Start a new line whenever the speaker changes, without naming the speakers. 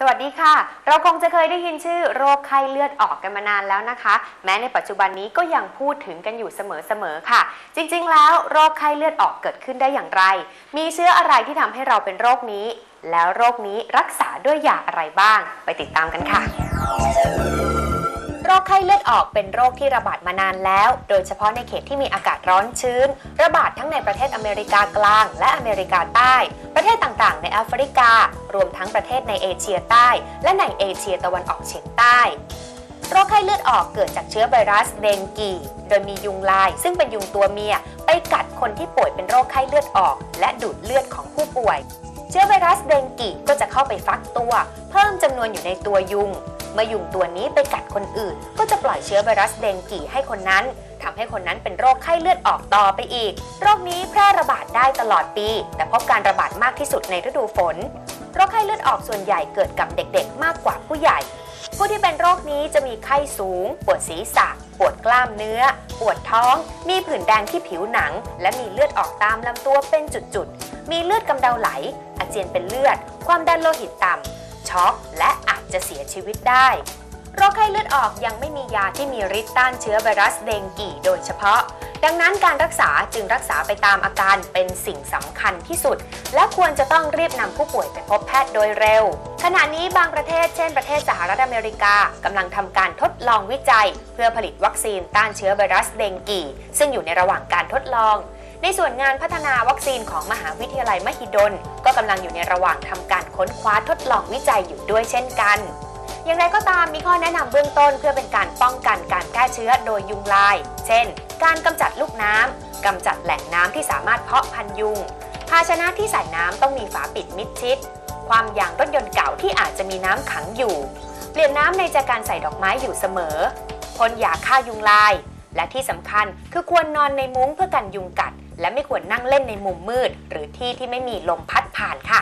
สวัสดีค่ะ เราคงจะเคยได้ยินชื่อโรคไข้เลือดออกกันมานานแล้วนะคะ แม้ในปัจจุบันนี้ก็ยังพูดถึงกันอยู่เสมอๆค่ะ จริงๆ แล้วโรคไข้เลือดออกเกิดขึ้นได้อย่างไร มีเชื้ออะไรที่ทำให้เราเป็นโรคนี้ แล้วโรคนี้รักษาด้วยยาอะไรบ้าง ไปติดตามกันค่ะ โรคไข้เลือดออกเป็นโรคที่ระบาดมานานแล้ว โดยเฉพาะในเขตที่มีอากาศร้อนชื้น ระบาดทั้งในประเทศอเมริกากลาง และอเมริกาใต้ เทศต่างๆ ในแอฟริกา รวมทั้งประเทศในเอเชียใต้ และในเอเชียตะวันออกเฉียงใต้โรคไข้เลือดออกเกิดจากเชื้อไวรัสเดงกี โดยมียุงลาย ซึ่งเป็นยุงตัวเมีย ไปกัดคนที่ป่วยเป็นโรคไข้เลือดออก และดูดเลือดของผู้ป่วย เชื้อไวรัสเดงกีก็จะเข้าไปฟักตัว เพิ่มจำนวนอยู่ในตัวยุง เมื่อยุงตัวนี้ไปกัดคนอื่น ก็จะปล่อยเชื้อไวรัสเดงกีให้คนนั้น ทำให้คนนั้นเป็นโรคไข้เลือดออกต่อไปอีก โรคนี้แพร่ระบาดได้ตลอดปี แต่พบการระบาดมากที่สุดในฤดูฝน โรคไข้เลือดออกส่วนใหญ่เกิดกับเด็กๆ มากกว่าผู้ใหญ่ ผู้ที่เป็นโรคนี้จะมีไข้สูง ปวดศีรษะ ปวดกล้ามเนื้อ ปวดท้อง มีผื่นแดงที่ผิวหนัง และมีเลือดออกตามลำตัวเป็นจุดๆ มีเลือดกำเดาไหล อาเจียนเป็นเลือด ความดันโลหิตต่ำช็อก และอาจจะเสียชีวิตได้ โรคไข้เลือดออกยังไม่มียาที่มีฤทธิ์ต้านเชื้อไวรัสเดงกีโดยเฉพาะ ดังนั้นการรักษาจึงรักษาไปตามอาการเป็นสิ่งสำคัญที่สุด และควรจะต้องรีบนำผู้ป่วยไปพบแพทย์โดยเร็ว ขณะนี้บางประเทศเช่นประเทศสหรัฐอเมริกากำลังทำการทดลองวิจัย เพื่อผลิตวัคซีนต้านเชื้อไวรัสเดงกีซึ่งอยู่ในระหว่างการทดลองในส่วนงานพัฒนาวัคซีนของมหาวิทยาลัยมหิดล ก็กำลังอยู่ในระหว่างทำการค้นคว้าทดลองวิจัยอยู่ด้วยเช่นกัน อย่างไรก็ตามมีข้อแนะนำเบื้องต้นเพื่อเป็นการป้องกันการแพร่เชื้อโดยยุงลาย เช่น การกำจัดลูกน้ำกำจัดแหล่งน้ำที่สามารถเพาะพันยุง ภาชนะที่ใส่น้ำต้องมีฝาปิดมิดชิด ความยางรถยนต์เก่าที่อาจจะมีน้ำขังอยู่ เปลี่ยนน้ำในจากการใส่ดอกไม้อยู่เสมอพ่นยาฆ่ายุงลาย และที่สำคัญคือควรนอนในมุ้งเพื่อกันยุงกัด และไม่ควรนั่งเล่นในมุมมืด หรือที่ที่ไม่มีลมพัดผ่านค่ะ